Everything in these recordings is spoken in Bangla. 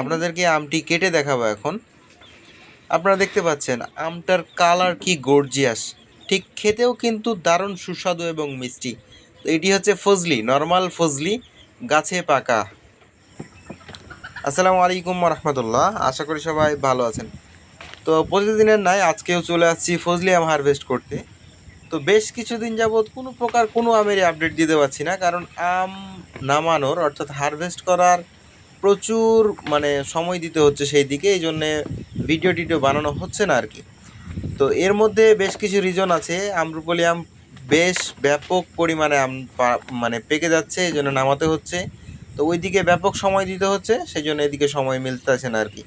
আপনাদেরকে আমটি কেটে দেখাবো এখন। আপনারা দেখতে পাচ্ছেন, আমটার কালার কি গর্জিয়াস ঠিক খেতেও কিন্তু দারুণ সুস্বাদু এবং মিষ্টি। তো এটি হচ্ছে ফজলি নর্মাল ফজলি, গাছে পাকা। আসসালামু আলাইকুম রহমতুল্লাহ আশা করি সবাই ভালো আছেন। তো প্রতিদিনের নাই আজকেও চলে আসছি ফজলি আম হারভেস্ট করতে। তো বেশ কিছুদিন যাবৎ কোনো প্রকার কোনো আমেরই আপডেট দিতে পারছি না, কারণ আম নামানোর, অর্থাৎ হারভেস্ট করার প্রচুর মানে সময় দিতে হচ্ছে সেই দিকে, এই জন্যে ভিডিও টিডিও বানানো হচ্ছে না আর কি। তো এর মধ্যে বেশ কিছু রিজন আছে। আমরুপলি আম বেশ ব্যাপক পরিমাণে আম মানে পেকে যাচ্ছে, এই জন্য নামাতে হচ্ছে। তো ওইদিকে ব্যাপক সময় দিতে হচ্ছে, সেই জন্য এদিকে সময় মিলতেছে না আর কি।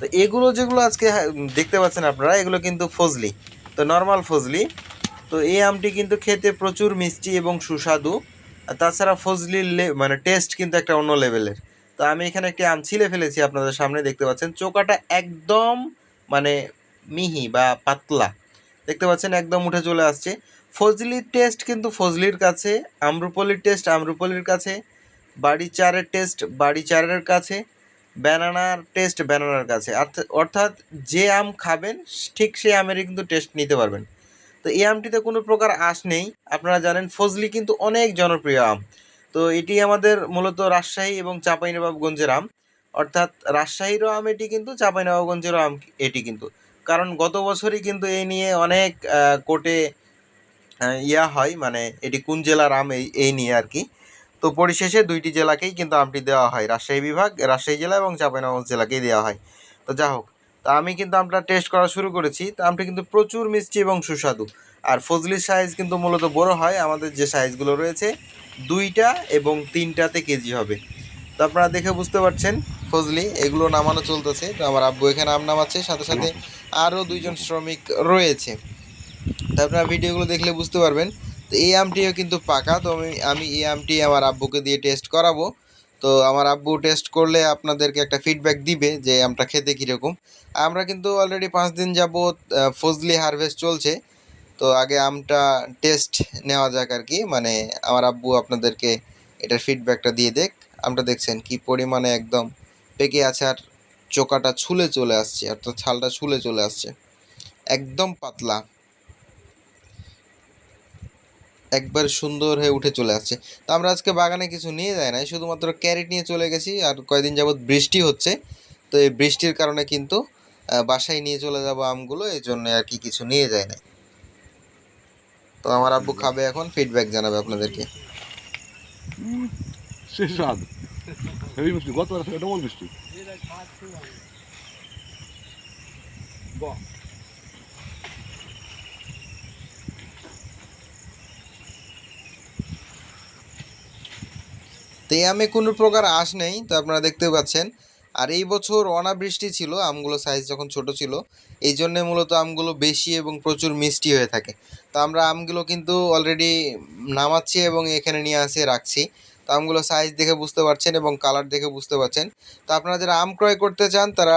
তো এগুলো যেগুলো আজকে হা- দেখতে পাচ্ছেন আপনারা, এগুলো কিন্তু ফজলি। তো নর্মাল ফজলি। তো এই আমটি কিন্তু খেতে প্রচুর মিষ্টি এবং সুস্বাদু। আর তাছাড়া ফজলির মানে টেস্ট কিন্তু একটা অন্য লেভেলের তো আমি এখানে একটি আম ছিলে ফেলেছি আপনাদের সামনে, দেখতে পাচ্ছেন। চোকাটা একদম মানে মিহি বা পাতলা। দেখতে পাচ্ছেন একদম উঠে চলে আসছে। ফজলির টেস্ট কিন্তু ফজলির কাছে আমরুপলির টেস্ট আমরুপলির কাছে, বাড়ি চারের টেস্ট বাড়ি চারের কাছে, ব্যানানার টেস্ট ব্যানানার কাছে। অর্থ- অর্থাৎ যে আম খাবেন, ঠিক সেই আমেরই কিন্তু টেস্ট নিতে পারবেন। তো এই আমটিতে কোনো প্রকার আঁশ নেই। আপনারা জানেন ফজলি কিন্তু অনেক জনপ্রিয় আম। তো এটি আমাদের মূলত রাজশাহী এবং চাঁপাইনবাবগঞ্জের আম। অর্থাৎ রাজশাহীরও আম এটি কিন্তু, চাঁপাইনবাবগঞ্জেরও আম এটি কিন্তু। কারণ গত বছরই কিন্তু এই নিয়ে অনেক কোর্টে ইয়া হয় মানে এটি কোন জেলার আম এই এই নিয়ে আর কি। তো পরিশেষে দুইটি জেলাকেই কিন্তু আমটি দেওয়া হয়। রাজশাহী বিভাগ, রাজশাহী জেলা এবং চাঁপাইনবাবগঞ্জ জেলাকেই দেওয়া হয়। তো যা হোক, তো আমি কিন্তু আমটা টেস্ট করা শুরু করেছি। তো আমটি কিন্তু প্রচুর মিষ্টি এবং সুস্বাদু। আর ফজলির সাইজ কিন্তু মূলত বড় হয় আমাদের যে সাইজগুলো রয়েছে দুইটা এবং তিনটাতে কেজি হবে। তো আপনারা দেখে বুঝতে পারছেন ফজলি এগুলো নামানো চলতেছে। তো আমার আব্বু এখানে আম নামাচ্ছে সাথে সাথে আরও দুইজন শ্রমিক রয়েছে। তো আপনারা ভিডিওগুলো দেখলে বুঝতে পারবেন তো এই আমটিও কিন্তু পাকা। তো আমি আমি এই আমটি আমার আব্বুকে দিয়ে টেস্ট করাবো। তো আমার আব্বু টেস্ট করলে আপনাদেরকে একটা ফিডব্যাক দিবে যে আমটা খেতে কীরকম। আমরা কিন্তু অলরেডি পাঁচ দিন আহ, ফজলি হারভেস্ট চলছে। তো আগে আমটা টেস্ট নেওয়া যাক আর কি মানে আমার আব্বু আপনাদেরকে এটার ফিডব্যাকটা দিয়ে দেখ আমটা দেখছেন কি পরিমাণে একদম পেকে আছে আর চোকাটা ছুলে চলে আসছে আর অর্থাৎ ছালটা ছুলে চলে আসছে। একদম পাতলা। একবার সুন্দর হয়ে উঠে চলে আসছে। তো আমরা আজকে বাগানে কিছু নিয়ে যাই নাই, শুধুমাত্র ক্যারেট নিয়ে চলে গেছি আর কয়দিন যাবৎ বৃষ্টি হচ্ছে। তো এই বৃষ্টির কারণে কিন্তু বাসায় নিয়ে চলে যাব আমগুলো এই জন্য আর কি কিছু নিয়ে যায় না তো আমার আব্বু খাবে এখন ফিডব্যাক জানাবে আপনাদেরকে। সে স্বাদ হেভি মিষ্টি গত বছর ডবল মিষ্টি তো কোনো প্রকার আঁশ নেই তো আপনারা দেখতে পাচ্ছেন। আর এই বছর অনাবৃষ্টি ছিল, আমগুলো সাইজ যখন ছোট ছিল, এই জন্যে মূলত আমগুলো বেশি এবং প্রচুর মিষ্টি হয়ে থাকে। তো আমরা আমগুলো কিন্তু অলরেডি নামাচ্ছি এবং এখানে নিয়ে আসে, রাখছি। তো আমগুলো সাইজ দেখে বুঝতে পারছেন এবং কালার দেখে বুঝতে পারছেন। তো আপনারা যারা আম ক্রয় করতে চান, তারা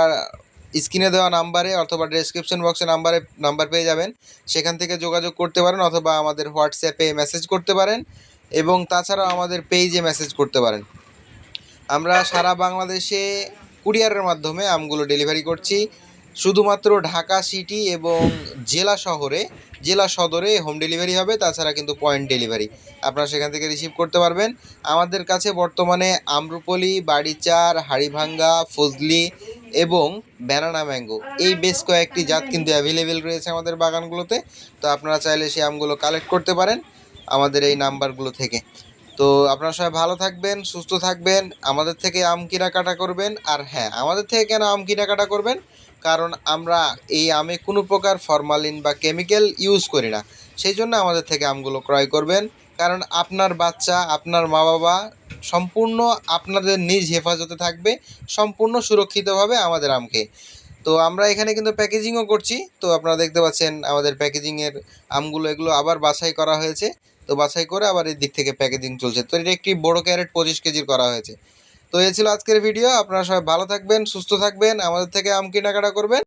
স্ক্রিনে দেওয়া নাম্বারে অথবা ডেসক্রিপশন বক্সে নাম্বারে নাম্বার পেয়ে যাবেন। সেখান থেকে যোগাযোগ করতে পারেন অথবা আমাদের হোয়াটসঅ্যাপে মেসেজ করতে পারেন এবং তাছাড়াও আমাদের পেজে মেসেজ করতে পারেন। আমরা সারা বাংলাদেশে কুরিয়ারের মাধ্যমে আমগুলো ডেলিভারি করছি। শুধুমাত্র ঢাকা সিটি এবং জেলা শহরে, জেলা সদরে হোম ডেলিভারি হবে, তাছাড়া কিন্তু পয়েন্ট ডেলিভারি। আপনারা সেখান থেকে রিসিভ করতে পারবেন। আমাদের কাছে বর্তমানে আম্রপলি, বাড়িচার, হাড়িভাঙ্গা, ফজলি এবং ব্যানানা ম্যাঙ্গো। এই বেশ কয়েকটি জাত কিন্তু অ্যাভেলেবেল রয়েছে আমাদের বাগানগুলোতে। তো আপনারা চাইলে সেই আমগুলো কালেক্ট করতে পারেন আমাদের এই নাম্বারগুলো থেকে। তো আপনারা সবাই ভালো থাকবেন, সুস্থ থাকবেন, আমাদের থেকে আম কেনাকাটা করবেন, আর হ্যাঁ আমাদের থেকে কেন আম কেনাকাটা করবেন? কারণ আমরা এই আমে কোনো প্রকার ফরমালিন বা কেমিক্যাল ইউজ করি না। সেই জন্য আমাদের থেকে আমগুলো ক্রয় করবেন। কারণ আপনার বাচ্চা, আপনার মা বাবা সম্পূর্ণ আপনাদের নিজ হেফাজতে থাকবে, সম্পূর্ণ সুরক্ষিতভাবে আমাদের আমকে। তো আমরা এখানে কিন্তু প্যাকেজিংও করছি। তো আপনারা দেখতে পাচ্ছেন আমাদের প্যাকেজিংয়ের আমগুলো এগুলো আবার বাছাই করা হয়েছে। তো বাছাই করে আবার এই দিক থেকে প্যাকেজিং চলছে। তো এটা একটি বড় ক্যারেট পঁচিশ কেজির করা হয়েছে। তো এ ছিল আজকের ভিডিও আপনারা সবাই ভালো থাকবেন, সুস্থ থাকবেন, আমাদের থেকে আম কেনাকাটা করবেন।